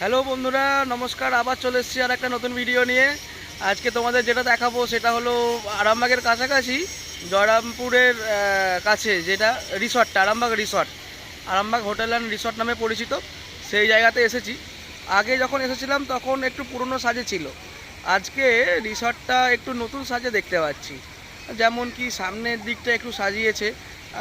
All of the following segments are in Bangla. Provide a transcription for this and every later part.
হ্যালো বন্ধুরা, নমস্কার, আবার চলে এসেছি আর একটা নতুন ভিডিও নিয়ে। আজকে তোমাদের যেটা দেখাবো সেটা হলো আরামবাগের কাছাকাছি, জয়রামপুরের কাছে যেটা রিসর্টটা Arambagh resort Arambagh hotel and resort নামে পরিচিত, সেই জায়গাতে এসেছি। আগে যখন এসেছিলাম তখন একটু পুরনো সাজে ছিল। আজকে রিসর্টটা একটু নতুন সাজে দেখতে পাচ্ছি। যেমন কি সামনের দিকটা একটু সাজিয়েছে,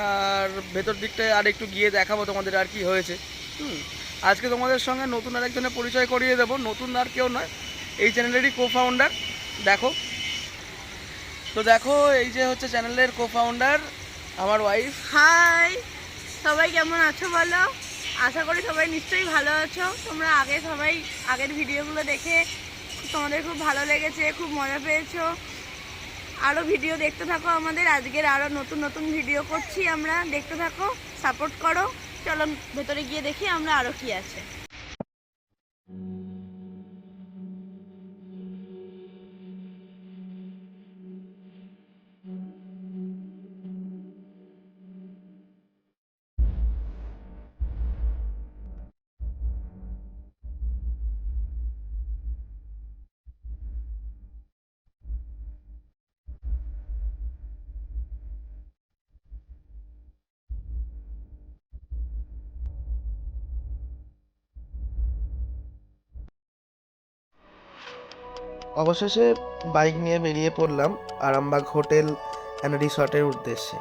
আর ভেতর দিকটা আর একটু গিয়ে দেখাবো তোমাদের আর কি হয়েছে। হুম। আজকে তোমাদের সঙ্গে নতুন আরেকজনের পরিচয় করিয়ে দেবো। নতুন আর কেউ নয়, এই চ্যানেলেরই কো ফাউন্ডার দেখো। তো দেখো, এই যে হচ্ছে চ্যানেলের কো ফাউন্ডার আমার ওয়াইফ হাই সবাই কেমন আছো বলো? আশা করি সবাই নিশ্চয়ই ভালো আছো। তোমরা আগে সবাই আগের ভিডিওগুলো দেখে তোমাদের খুব ভালো লেগেছে, খুব মজা পেয়েছ। আরও ভিডিও দেখতে থাকো আমাদের। আজকের আরও নতুন নতুন ভিডিও করছি আমরা। দেখতে থাকো সাপোর্ট করো। চলো ভেতরে গিয়ে দেখি আমরা আরও কি আছে। অবশেষে বাইক নিয়ে বেরিয়ে পড়লাম আরামবাগ হোটেল অ্যান্ড রিসর্টের উদ্দেশ্যে।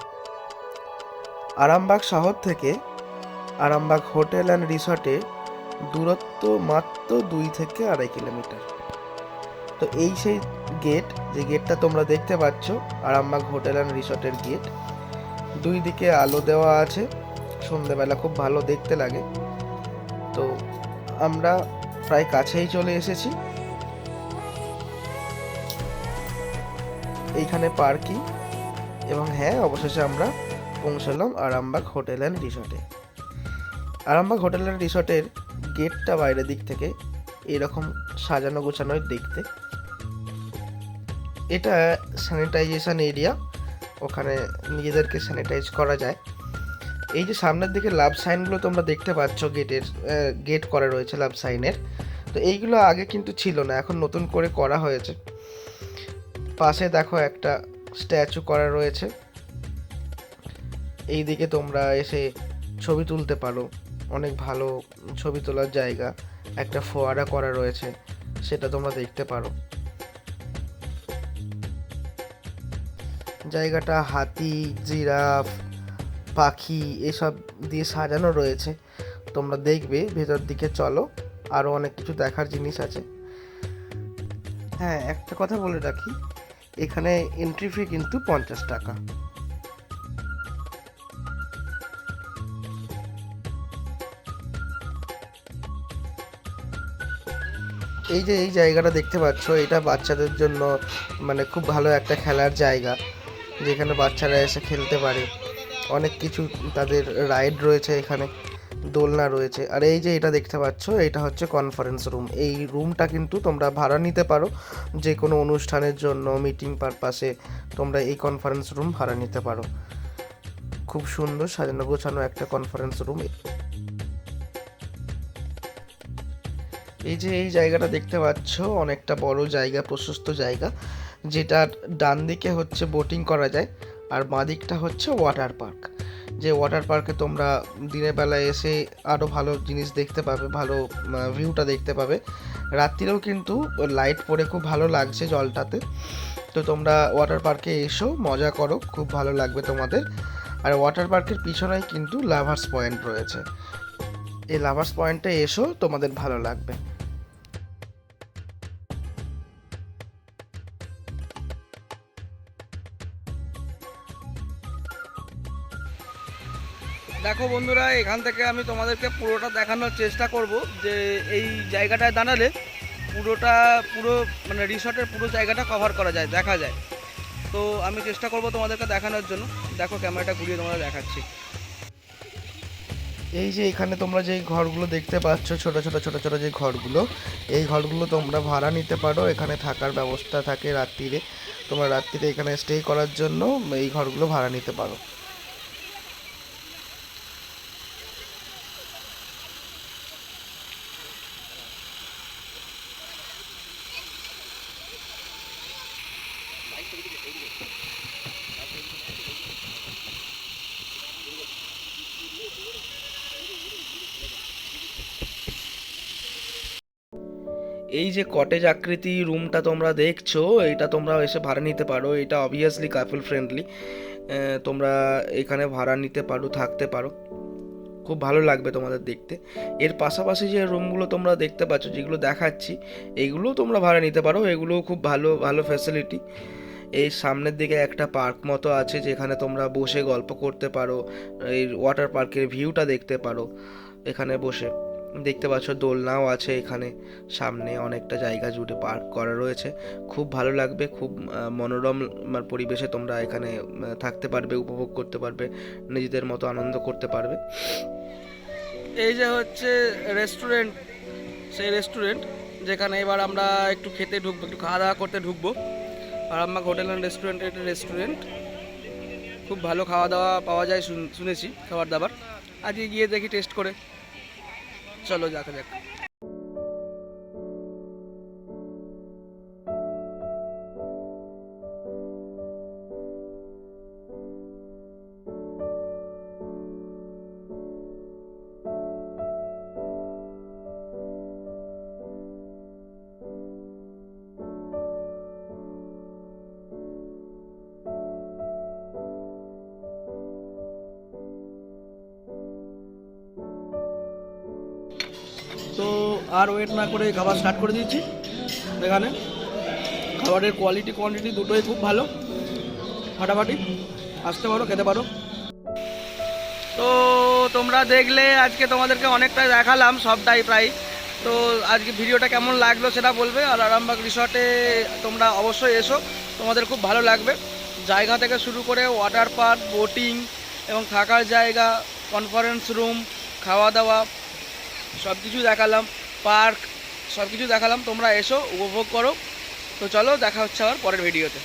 আরামবাগ শহর থেকে আরামবাগ হোটেল অ্যান্ড রিসর্টের দূরত্ব মাত্র দুই থেকে আড়াই কিলোমিটার। তো এই সেই গেট যে গেটটা তোমরা দেখতে পাচ্ছ, আরামবাগ হোটেল অ্যান্ড রিসর্টের গেট দুই দিকে আলো দেওয়া আছে, সন্ধেবেলা খুব ভালো দেখতে লাগে। তো আমরা প্রায় কাছেই চলে এসেছি। এইখানে পার্কিং। এবং হ্যাঁ অবশেষে আমরা পৌঁছলাম আরামবাগ হোটেল অ্যান্ড রিসর্টে। আরামবাগ হোটেল অ্যান্ড রিসর্টের গেটটা বাইরের দিক থেকে এরকম সাজানো গোছানোই দেখতে। এটা স্যানিটাইজেশন এরিয়া ওখানে নিজেদেরকে স্যানিটাইজ করা যায়। এই যে সামনের দিকে লাভ সাইনগুলো তোমরা দেখতে পাচ্ছ গেটের গেট করা রয়েছে লাভ সাইনের তো এইগুলো আগে কিন্তু ছিল না, এখন নতুন করে করা হয়েছে। পাশে দেখো একটা স্ট্যাচু করা রয়েছে। এই দিকে তোমরা এসে ছবি তুলতে পারো। অনেক ভালো ছবি তোলার জায়গা। একটা ফোয়ারা করা রয়েছে, সেটা তোমরা দেখতে পারো। জায়গাটা হাতি, জিরাফ, পাখি এসব দিয়ে সাজানো রয়েছে। তোমরা দেখবে, ভেতর দিকে চলো আরও অনেক কিছু দেখার জিনিস আছে। হ্যাঁ একটা কথা বলে রাখি। এখানে এন্ট্রি ফি কিন্তু পঞ্চাশ টাকা। এই যে এই জায়গাটা দেখতে পাচ্ছ, এটা বাচ্চাদের জন্য মানে খুব ভালো একটা খেলার জায়গা, যেখানে বাচ্চারা এসে খেলতে পারে। অনেক কিছু তাদের রাইড রয়েছে এখানে। দোলনা রয়েছে। আর এই যে এটা দেখতে পাচ্ছ, এটা হচ্ছে কনফারেন্স রুম এই রুমটা কিন্তু তোমরা ভাড়া নিতে পারো। যে কোনো অনুষ্ঠানের জন্য মিটিং পারপাসে তোমরা এই কনফারেন্স রুম ভাড়া নিতে পারো। খুব সুন্দর সাজানো গোছানো একটা কনফারেন্স রুম এই যে এই জায়গাটা দেখতে পাচ্ছ, অনেকটা বড় জায়গা, প্রশস্ত জায়গা, যেটার ডান দিকে হচ্ছে বোটিং করা যায়, আর বাঁ দিকটা হচ্ছে ওয়াটার পার্ক যে ওয়াটার পার্কে তোমরা দিনের বেলায় এসে আরও ভালো জিনিস দেখতে পাবে, ভালো ভিউটা দেখতে পাবে। রাত্রিরেও কিন্তু লাইট পড়ে খুব ভালো লাগছে জলটাতে। তো তোমরা ওয়াটার পার্কে এসো, মজা করো, খুব ভালো লাগবে তোমাদের। আর ওয়াটার পার্কের পিছনেই কিন্তু লাভার্স পয়েন্ট রয়েছে। এই লাভার্স পয়েন্টে এসো, তোমাদের ভালো লাগবে। দেখো বন্ধুরা, এখান থেকে আমি তোমাদেরকে পুরোটা দেখানোর চেষ্টা করব যে এই জায়গাটায় দাঁড়ালে পুরোটা, পুরো মানে রিসর্টের পুরো জায়গাটা কভার করা যায়, দেখা যায়। তো আমি চেষ্টা করব তোমাদেরকে দেখানোর জন্য। দেখো ক্যামেরাটা ঘুরিয়ে তোমাদের দেখাচ্ছি। এই যে এখানে তোমরা যে ঘরগুলো দেখতে পাচ্ছ, ছোট ছোট ছোট ছোট যে ঘরগুলো, এই ঘরগুলো তোমরা ভাড়া নিতে পারো। এখানে থাকার ব্যবস্থা থাকে রাত্রিরে। তোমরা রাত্রিরে এখানে স্টে করার জন্য এই ঘরগুলো ভাড়া নিতে পারো। এই যে কটেজ আকৃতি রুমটা তোমরা দেখছ, এটা তোমরা এসে ভাড়া নিতে পারো। এটা অবভিয়াসলি কাপল ফ্রেন্ডলি তোমরা এখানে ভাড়া নিতে পারো, থাকতে পারো। খুব ভালো লাগবে তোমাদের দেখতে। এর পাশাপাশি যে রুমগুলো তোমরা দেখতে পাচ্ছ, যেগুলো দেখাচ্ছি, এগুলোও তোমরা ভাড়া নিতে পারো। এগুলোও খুব ভালো ভালো ফ্যাসিলিটি এই সামনের দিকে একটা পার্ক মতো আছে যেখানে তোমরা বসে গল্প করতে পারো, এই ওয়াটার পার্কের ভিউটা দেখতে পারো এখানে বসে। দেখতে পাচ্ছ দোলনাও আছে এখানে, সামনে অনেকটা জায়গা জুড়ে পার্ক করা রয়েছে। খুব ভালো লাগবে, খুব মনোরম পরিবেশে তোমরা এখানে থাকতে পারবে, উপভোগ করতে পারবে, নিজেদের মতো আনন্দ করতে পারবে। এই যে হচ্ছে রেস্টুরেন্ট, সেই রেস্টুরেন্ট যেখানে এবার আমরা একটু খেতে ঢুকবো, একটু খাওয়া দাওয়া করতে ঢুকবো। আরামবাগ হোটেল অ্যান্ড রেস্টুরেন্ট একটা রেস্টুরেন্ট। খুব ভালো খাওয়া দাওয়া পাওয়া যায় শুনেছি খাবার দাবার। আজকে গিয়ে দেখি টেস্ট করে। চলো যাক যাক। আর ওয়েট না করে খাবার স্টার্ট করে দিচ্ছি এখানে খাবারের কোয়ালিটি কোয়ান্টিটি দুটোই খুব ভালো। ফাটাফাটি। আসতে পারো, খেতে পারো। তো তোমরা দেখলে আজকে তোমাদেরকে অনেকটাই দেখালাম, সবটাই প্রায়। তো আজকে ভিডিওটা কেমন লাগল সেটা বলবে, আর আরামবাগ রিসর্টে তোমরা অবশ্যই এসো। তোমাদের খুব ভালো লাগবে। জায়গা থেকে শুরু করে ওয়াটার পার্ক বোটিং এবং থাকার জায়গা কনফারেন্স রুম খাওয়া দাওয়া সব কিছু দেখালাম। পার্ক সব কিছু দেখালাম, তোমরা এসো, উপভোগ করো। তো চলো, দেখা হচ্ছে আবার পরের ভিডিওতে।